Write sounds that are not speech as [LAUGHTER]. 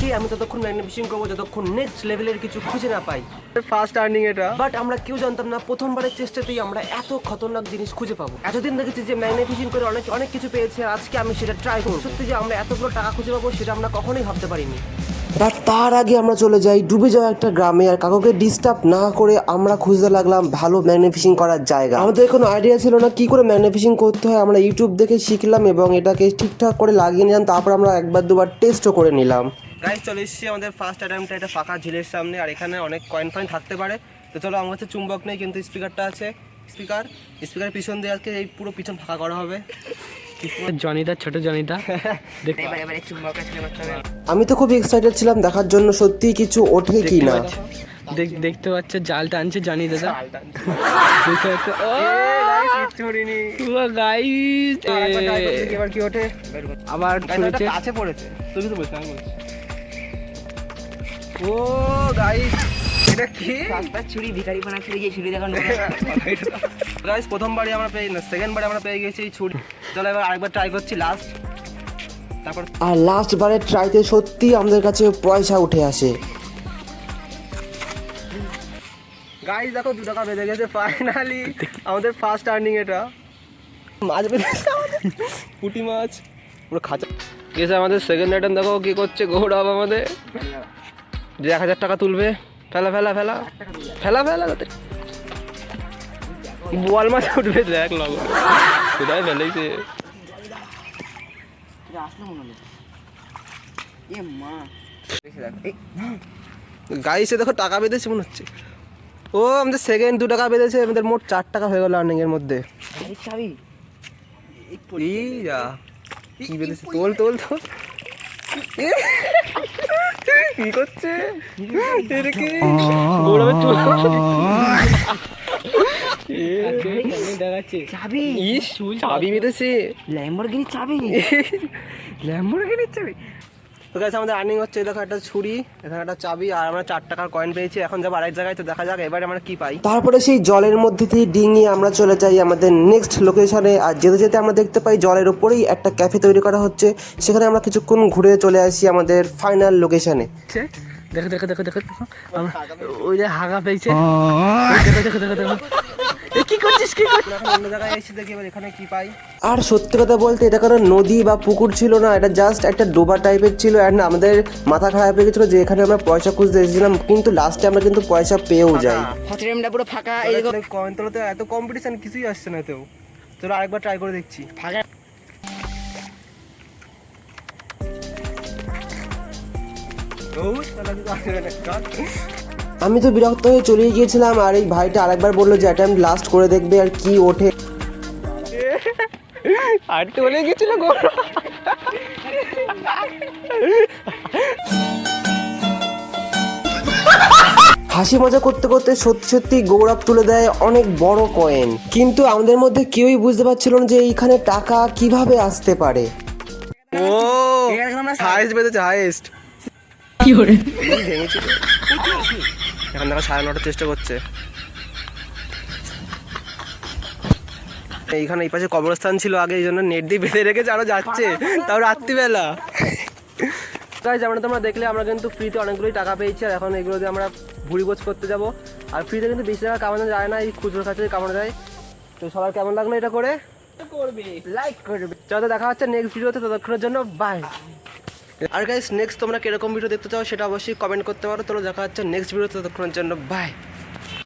আজকে আমি ততক্ষণ ম্যাগনেট ফিশিং করব যতক্ষণ নেক্সট লেভেলের কিছু খুঁজে না পাই। ফার্স্ট আর্নিং এটা। বাট আমরা কেউ জানতাম না প্রথমবারের চেষ্টাতেই আমরা এত খতরনাক জিনিস খুঁজে পাবো। এতদিন দেখেছি যে ম্যাগনেট ফিশিং করে অনেক অনেক কিছু পেয়েছে আজকে আমি সেটা ট্রাই করব। সত্যি যে আমরা এতগুলো টাকা খুঁজে পাবো সেটা আমরা কখনোই ভাবতে পারিনি। বাট তার আগে আমরা চলে যাই ডুবে যাওয়া একটা গ্রামে আর কাকুকে ডিস্টার্ব না করে আমরা খুঁজতে লাগলাম ভালো ম্যাগনে ফিশিং করার জায়গা। আমাদের কোনো আইডিয়া ছিল না কি করে ম্যাগনে ফিশিং করতে হয় আমরা ইউটিউব দেখে শিখলাম এবং এটাকে ঠিকঠাক করে লাগিয়ে নিলাম তারপর আমরা একবার দুবার টেস্টও করে নিলাম। গাইজ চলে এসেছি আমাদের ফার্স্ট অ্যাটেম্পটা এটা ফাঁকা ঝিলের সামনে আর এখানে অনেক কয়েন ফয়েন থাকতে পারে। তো চলো আমার কাছে চুম্বক নেই কিন্তু স্পিকারটা আছে। স্পিকার স্পিকারের পিছন দিয়ে আজকে এই পুরো পিছন ফাঁকা করা হবে। জনিদা ছোট জনিদা। [LAUGHS] আমি তো খুব এক্সাইটেড ছিলাম দেখার জন্য সত্যি কিছু ওঠে কি না দেখ- দেখতে পাচ্ছ? জাল টানছে জানি দাদা [LAUGHS] আবার পড়েছে। তুই তো বলছিস আমি বলছি। ও গাইস এটা কি? রাস্তার ছুরি ভিখারি পানা ছুরি গিয়ে ছুরি দেখানো। গাইস প্রথমবারই আমরা পেয়ে না সেকেন্ড বারে আমরা পেয়ে গেছি এই ছুরি চলো এবার আরেকবার ট্রাই করছি লাস্ট তারপর আর লাস্ট বারের ট্রাইতে সত্যি আমাদের কাছে পয়সা উঠে আসে। গাইস দেখো দু টাকা বেঁধে গেছে ফাইনালি আমাদের ফার্স্ট আর্নিং এটা। মাছ বেঁধেছে আমাদের। পুঁটি মাছ। পুরো খাঁচা। গেছে আমাদের সেকেন্ড আইটেম দেখো কি করছে? গৌরব আমাদের। যে এক হাজার টাকা তুলবে ফেলা ফেলা ফেলা ফেলা ফেলা তাদের বোয়াল মাছ উঠবে দেখ লগো। কোথায় ফেলেছে? গাইসে দেখো টাকা বেঁধেছে মনে হচ্ছে। ও আমাদের সেকেন্ড দু টাকা বেঁধেছে আমাদের মোট চার টাকা হয়ে গেল আর্নিং এর মধ্যে। কি বেঁধেছে? তোল তোল তোল। কি করছে? চাবি। চাবি বেঁধেছে ল্যাম্বরগিনি চাবি। [LAUGHS] ল্যাম্বরগিনির চাবি। তো গাছ আমাদের আর্নিং হচ্ছে এই দেখো একটা ছুরি এখানে একটা চাবি আর আমরা চার টাকার কয়েন পেয়েছি এখন যাব আরেক জায়গায় তো দেখা যাক এবারে আমরা কি পাই। তারপরে সেই জলের মধ্যে দিয়ে ডিঙিয়ে আমরা চলে যাই আমাদের নেক্সট লোকেশনে আর যেতে যেতে আমরা দেখতে পাই জলের উপরেই একটা ক্যাফে তৈরি করা হচ্ছে সেখানে আমরা কিছুক্ষণ ঘুরে চলে আসি আমাদের ফাইনাল লোকেশনে দেখো দেখো দেখো দেখো ওই যে হাগা পেয়েছে। দেখো দেখো দেখো দেখো। এ কি করছিস কি করছিস এখন অন্য জায়গায় এসে দেখি এবার এখানে কি পাই। আর সত্যি কথা বলতে এটা কোনো নদী বা পুকুর ছিল না এটা জাস্ট একটা ডোবা টাইপের ছিল অ্যান্ড আমাদের মাথা খারাপ হয়ে গেছিল যে এখানে আমরা পয়সা খুঁজতে এসেছিলাম কিন্তু লাস্টে আমরা কিন্তু পয়সা পেয়েও যাই। হসপিটালটা পুরো ফাঁকা এই কয়েন তোলা তো এত কম্পিটিশন কিছুই আসছে না তো চলো আরেকবার ট্রাই করে দেখছি। ফাঁকা। আমি তো বিরক্ত হয়ে চলে গিয়েছিলাম আর এই ভাইটা আরেকবার বলল যে অ্যাটেম্প লাস্ট করে দেখবে আর কি ওঠে। আরেকটু বলে গেছিল গো। হাসি মজা করতে করতে সত্যি সত্যি গৌরব তুলে দেয় অনেক বড় কয়েন কিন্তু আমাদের মধ্যে কেউই বুঝতে পারছিল না যে এইখানে টাকা কীভাবে আসতে পারে। ও এখানে আমরা হাইস্ট এখন দেখো সাড়ে নটার চেষ্টা করছে। এইখানে এই পাশে কবরস্থান ছিল আগে এই জন্য নেট দিয়ে বেঁধে রেখেছে আরও যাচ্ছে। তাও রাত্রিবেলা। গাইজ আমরা তোমরা দেখলে আমরা কিন্তু ফ্রিতে অনেকগুলোই টাকা পেয়েছি আর এখন এগুলো দিয়ে আমরা ভুড়ি বোঝ করতে যাব। আর ফ্রিতে কিন্তু বেশি টাকা কামানো যায় না এই খুচরো খাতে কামানো যায়। তো সবার কেমন লাগল এটা করে? লাইক করবে। চলো দেখা হচ্ছে নেক্সট ভিডিওতে ততক্ষণের জন্য বাই আর গাইস নেক্সট তোমরা কীরকম ভিডিও দেখতে চাও সেটা অবশ্যই কমেন্ট করতে পারো। তোমরা দেখা হচ্ছে নেক্সট ভিডিও ততক্ষণের জন্য বাই